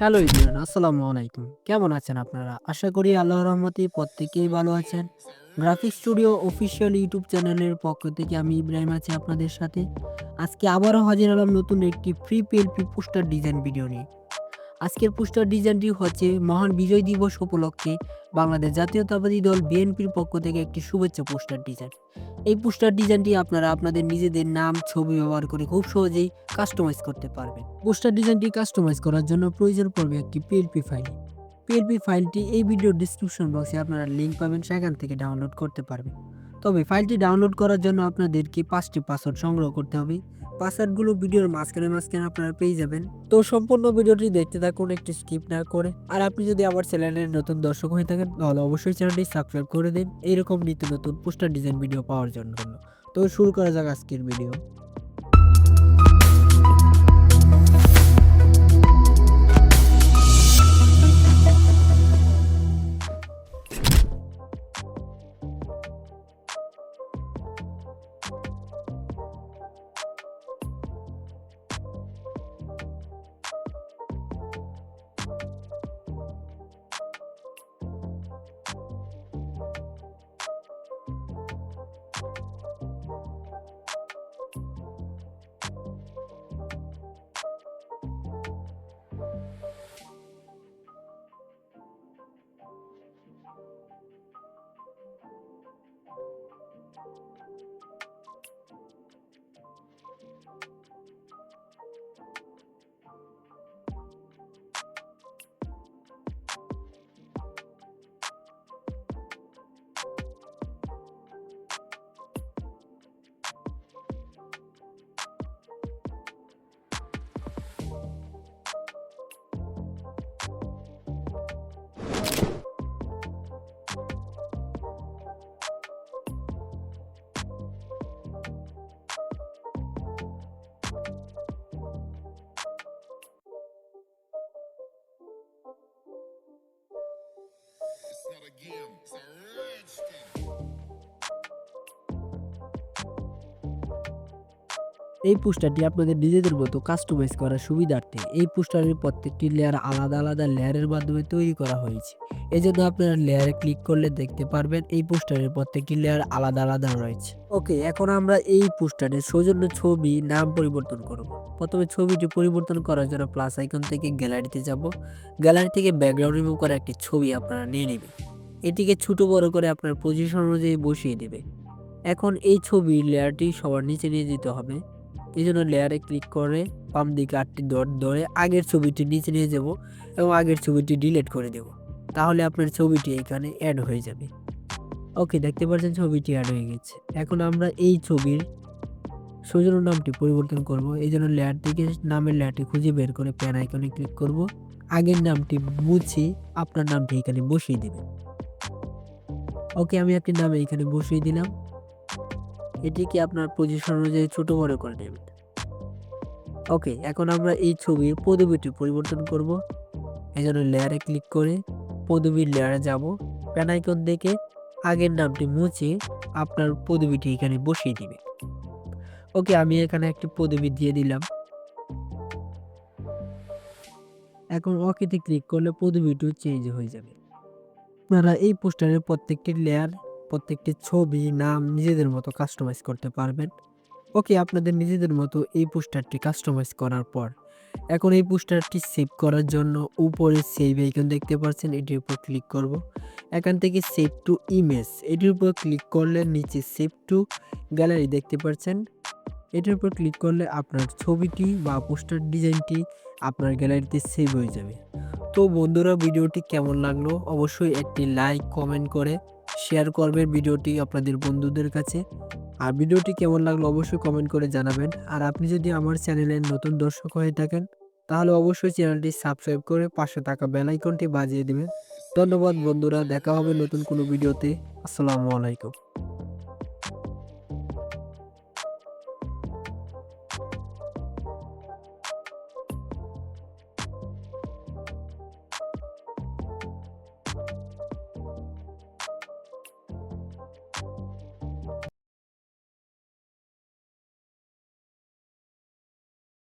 Hello Ibrahim আসসালামু আলাইকুম। কেমন আছেন আপনারা? আশা করি আল্লাহ রহমতে প্রত্যেকেই ভালো আছেন। গ্রাফিক স্টুডিও অফিসিয়াল ইউটিউব চ্যানেলের পক্ষ থেকে আমি ইব্রাহিম আছি আপনাদের সাথে। আজকে আবারও হাজির হলাম নতুন একটি free PLP poster design video নিয়ে। আজকের পোস্টার ডিজাইনটি হচ্ছে মহান বিজয় দিবস উপলক্ষে বাংলাদেশ জাতীয়তাবাদী দল বিএনপির পক্ষ থেকে একটি শুভেচ্ছা পোস্টার ডিজাইন এই পোস্টার ডিজাইনটি আপনারা আপনাদের নিজেদের নাম, ছবি ব্যবহার করে খুব সহজেই কাস্টমাইজ করতে পারবেন। পোস্টার ডিজাইনটি কাস্টমাইজ করার জন্য প্রয়োজন পড়বে একটি পিএলপি ফাইল পিএলপি ফাইলটি এই ভিডিও ডিসক্রিপশন বক্সে আপনারা লিঙ্ক পাবেন, সেখান থেকে ডাউনলোড করতে পারবেন। তবে ফাইলটি ডাউনলোড করার জন্য আপনাদেরকে পাঁচটি পাসওয়ার্ড সংগ্রহ করতে হবে। পাসওয়ার্ডগুলো ভিডিওর মাঝখানে মাঝখানে আপনারা পেয়ে যাবেন। তো সম্পূর্ণ ভিডিওটি দেখতে থাকুন, একটি স্কিপ না করে। আর আপনি যদি আমার চ্যানেলের নতুন দর্শক হয়ে থাকেন, তাহলে অবশ্যই চ্যানেলটি সাবস্ক্রাইব করে দিন। এইরকম নিত্য নতুন পোস্টার ডিজাইন ভিডিও পাওয়ার জন্য। তো শুরু করা যাক আজকের ভিডিও এই পোস্টারটি আপনাদের নিজেদের মতো কাস্টমাইজ করার সুবিধার্থে এই পোস্টারের প্রত্যেকটি লেয়ার আলাদা আলাদা লেয়ারের মাধ্যমে তৈরি করা হয়েছে। এই জন্য আপনারা লেয়ারে ক্লিক করলে দেখতে পারবেন এই পোস্টারের প্রত্যেকটি লেয়ার আলাদা আলাদা রয়েছে। ওকে, এখন আমরা এই পোস্টারের সৌজন্য ছবি নাম পরিবর্তন করব। প্রথমে ছবিটি পরিবর্তন করার জন্য প্লাস আইকন থেকে গ্যালারিতে যাব। গ্যালারি থেকে ব্যাকগ্রাউন্ড রিমুভ করা একটি ছবি আপনারা নিয়ে নেবেন। এটিকে ছোট বড় করে আপনার পজিশন অনুযায়ী বসিয়ে দেবে। এখন এই ছবির লেয়ারটি সবার নিচে নিয়ে যেতে হবে। এই জন্য লেয়ারে ক্লিক করে বাম দিকে আটটি ডট ধরে আগের ছবিটি নিচে নিয়ে যাব এবং আগের ছবিটি ডিলিট করে দেব। তাহলে আপনার ছবিটি এখানে অ্যাড হয়ে যাবে। ওকে দেখতে পাচ্ছেন ছবিটি অ্যাড হয়ে গেছে। এখন আমরা এই ছবির সৌজন্য নামটি পরিবর্তন করব। এই জন্য লেয়ার থেকে নামের লেয়ারটি খুঁজে বের করে প্যান আইকনে ক্লিক করব। আগের নামটি মুছে আপনার নামটি এখানে বসিয়ে দেবেন ওকে আমি একটি নামে এখানে বসিয়ে দিলাম। এটিকে আপনার পজিশন অনুযায়ী ছোট বড় করে নেবেন। ওকে, এখন আমরা এই ছবির পদবিটি পরিবর্তন করব। এই জন্য লেয়ারে ক্লিক করে পদবীর লেয়ারে যাব। প্যান আইকন দেখে আগের নামটি মুছে আপনার পদবিটি এখানে বসিয়ে দিবে। ওকে, আমি এখানে একটি পদবি দিয়ে দিলাম। এখন ওকেতে ক্লিক করলে পদবিটিও চেঞ্জ হয়ে যাবে। আপনারা এই পোস্টারের প্রত্যেকটি লেয়ার প্রত্যেকটি ছবি, নাম নিজেদের মতো কাস্টমাইজ করতে পারবেন। ওকে আপনাদের নিজেদের মতো এই পোস্টারটি কাস্টমাইজ করার পর, এখন এই পোস্টারটি সেভ করার জন্য উপরে সেভ আইকন দেখতে পাচ্ছেন, এটির উপর ক্লিক করব। এখান থেকে সেভ টু ইমেজ এটির উপর ক্লিক করলে নিচে সেভ টু গ্যালারি দেখতে পাচ্ছেন। এটির উপর ক্লিক করলে আপনার ছবিটি বা পোস্টার ডিজাইনটি আপনার গ্যালারিতে সেভ হয়ে যাবে। তো বন্ধুরা ভিডিওটি কেমন লাগল? অবশ্যই একটি লাইক কমেন্ট করে শেয়ার করবেন ভিডিওটি আপনাদের বন্ধুদের কাছে। আর ভিডিওটি কেমন লাগল অবশ্যই কমেন্ট করে জানাবেন। আর আপনি যদি আমার চ্যানেলের নতুন দর্শক হয়ে থাকেন, তাহলে অবশ্যই চ্যানেলটি সাবস্ক্রাইব করে পাশে থাকা বেল আইকনটি বাজিয়ে দেবেন। ধন্যবাদ বন্ধুরা, দেখা হবে নতুন কোনো ভিডিওতে। আসসালামু আলাইকুম।